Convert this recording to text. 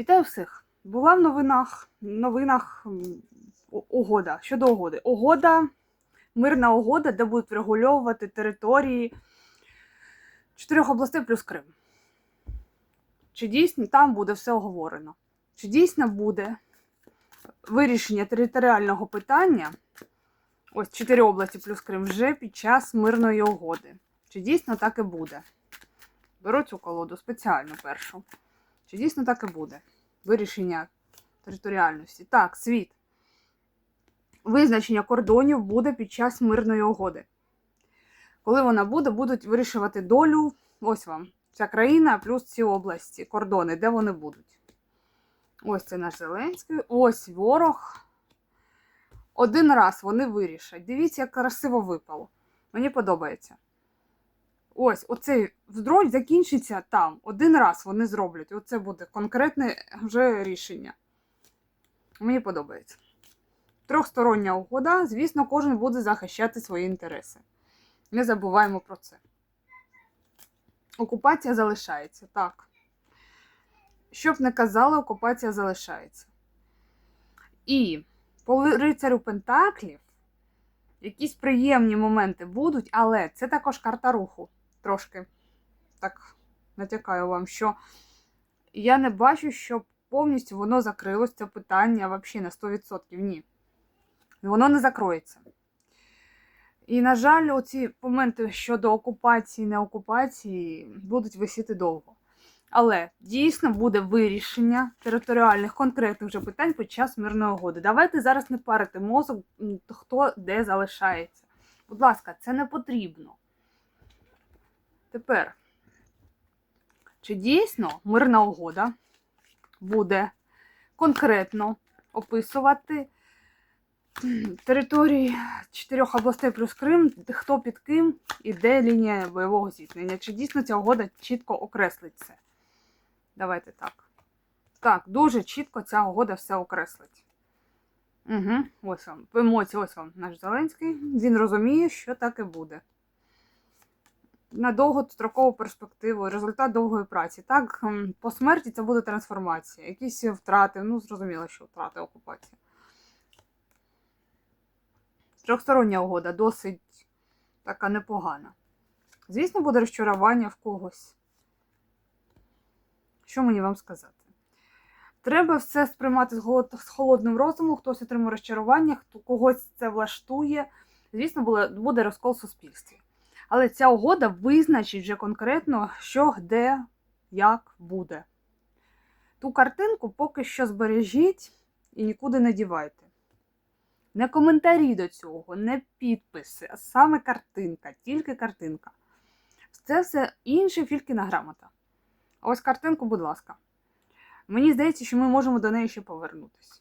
Вітаю всіх! Була в новинах, новинах угода щодо угоди. Угода, мирна угода, де будуть врегульовувати території чотирьох областей плюс Крим. Чи дійсно там буде все оговорено? Чи дійсно буде вирішення територіального питання? Ось чотири області плюс Крим вже під час мирної угоди. Чи дійсно так і буде? Беру цю колоду спеціально першу. Чи дійсно так і буде? Вирішення територіальності. Так, світ. Визначення кордонів буде під час мирної угоди. Коли вона буде, будуть вирішувати долю. Ось вам. Ця країна плюс ці області, кордони, де вони будуть. Ось це наш Зеленський, ось ворог. Один раз вони вирішать. Дивіться, як красиво випало. Мені подобається. Ось, оцей вздровь закінчиться там. Один раз вони зроблять. Оце буде конкретне вже рішення. Мені подобається. Трьохстороння угода, звісно, кожен буде захищати свої інтереси. Не забуваємо про це. Окупація залишається, так. Щоб не казали, окупація залишається. І по рицарю Пентаклів якісь приємні моменти будуть, але це також карта руху. Трошки так натякаю вам, що я не бачу, щоб повністю воно закрилось, це питання взагалі на 100%. Ні. Воно не закроється. І, на жаль, оці моменти щодо окупації, неокупації будуть висіти довго. Але дійсно буде вирішення територіальних конкретних вже питань під час мирної угоди. Давайте зараз не парити мозок, хто де залишається. Будь ласка, це не потрібно. Тепер, чи дійсно мирна угода буде конкретно описувати території чотирьох областей плюс Крим, хто під ким і де лінія бойового зіткнення? Чи дійсно ця угода чітко окреслить це? Давайте так. Так, дуже чітко ця угода все окреслить. Угу, ось вам. Емоції, ось вам наш Зеленський. Він розуміє, що так і буде. На довгострокову перспективу, результат довгої праці. Так, по смерті це буде трансформація. Якісь втрати, ну, зрозуміло, що втрати окупації. Трьохстороння угода досить така непогана. Звісно, буде розчарування в когось. Що мені вам сказати? Треба все сприймати з холодним розумом, хтось отримає розчарування, хто когось це влаштує. Звісно, буде розкол в суспільстві. Але ця угода визначить вже конкретно, що, де, як буде. Ту картинку поки що збережіть і нікуди не дівайте. Не коментарі до цього, не підписи, а саме картинка, тільки картинка. Це все інше фількіна грамота. Ось картинку, будь ласка. Мені здається, що ми можемо до неї ще повернутися.